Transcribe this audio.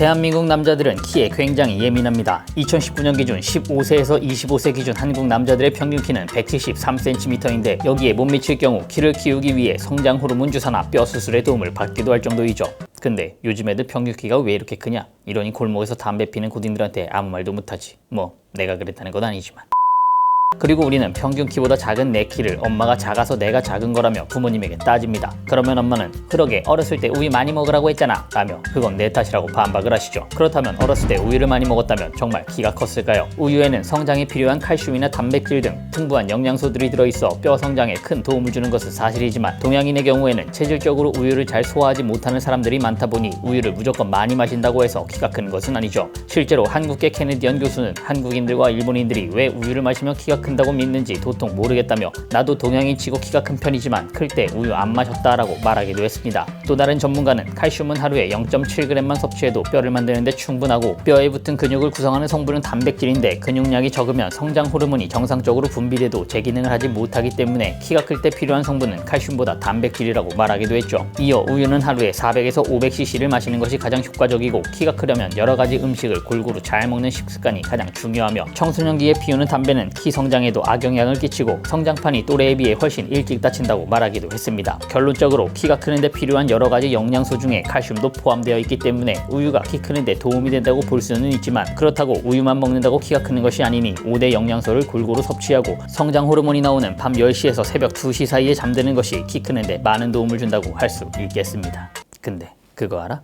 대한민국 남자들은 키에 굉장히 예민합니다. 2019년 기준 15세에서 25세 기준 한국 남자들의 평균 키는 173cm인데 여기에 못 미칠 경우 키를 키우기 위해 성장 호르몬 주사나 뼈 수술의 도움을 받기도 할 정도이죠. 근데 요즘 애들 평균 키가 왜 이렇게 크냐? 이러니 골목에서 담배 피는 고딩들한테 아무 말도 못하지. 뭐 내가 그랬다는 건 아니지만. 그리고 우리는 평균 키보다 작은 내 키를 엄마가 작아서 내가 작은 거라며 부모님에게 따집니다. 그러면 엄마는 그러게 어렸을 때 우유 많이 먹으라고 했잖아 라며 그건 내 탓이라고 반박을 하시죠. 그렇다면 어렸을 때 우유를 많이 먹었다면 정말 키가 컸을까요? 우유에는 성장에 필요한 칼슘이나 단백질 등 풍부한 영양소들이 들어있어 뼈 성장에 큰 도움을 주는 것은 사실이지만 동양인의 경우에는 체질적으로 우유를 잘 소화하지 못하는 사람들이 많다 보니 우유를 무조건 많이 마신다고 해서 키가 큰 것은 아니죠. 실제로 한국계 케네디언 교수는 한국인들과 일본인들이 왜 우유를 마시면 키가 큰다고 믿는지 도통 모르겠다며 나도 동양인 치고 키가 큰 편이지만 클 때 우유 안 마셨다라고 말하기도 했습니다. 또 다른 전문가는 칼슘은 하루에 0.7g만 섭취해도 뼈를 만드는데 충분하고 뼈에 붙은 근육을 구성하는 성분은 단백질인데 근육량이 적으면 성장 호르몬이 정상적으로 분비돼도 제 기능을 하지 못하기 때문에 키가 클 때 필요한 성분은 칼슘보다 단백질이라고 말하기도 했죠. 이어 우유는 하루에 400에서 500cc를 마시는 것이 가장 효과적이고 키가 크려면 여러 가지 음식을 골고루 잘 먹는 식습관이 가장 중요하며 청소년기에 피우는 담배는 키 성장에도 악영향을 끼치고 성장판이 또래에 비해 훨씬 일찍 다친다고 말하기도 했습니다. 결론적으로 키가 크는데 필요한 여러 가지 영양소 중에 칼슘도 포함되어 있기 때문에 우유가 키 크는데 도움이 된다고 볼 수는 있지만 그렇다고 우유만 먹는다고 키가 크는 것이 아니니 5대 영양소를 골고루 섭취하고 성장 호르몬이 나오는 밤 10시에서 새벽 2시 사이에 잠드는 것이 키 크는데 많은 도움을 준다고 할 수 있겠습니다. 근데 그거 알아?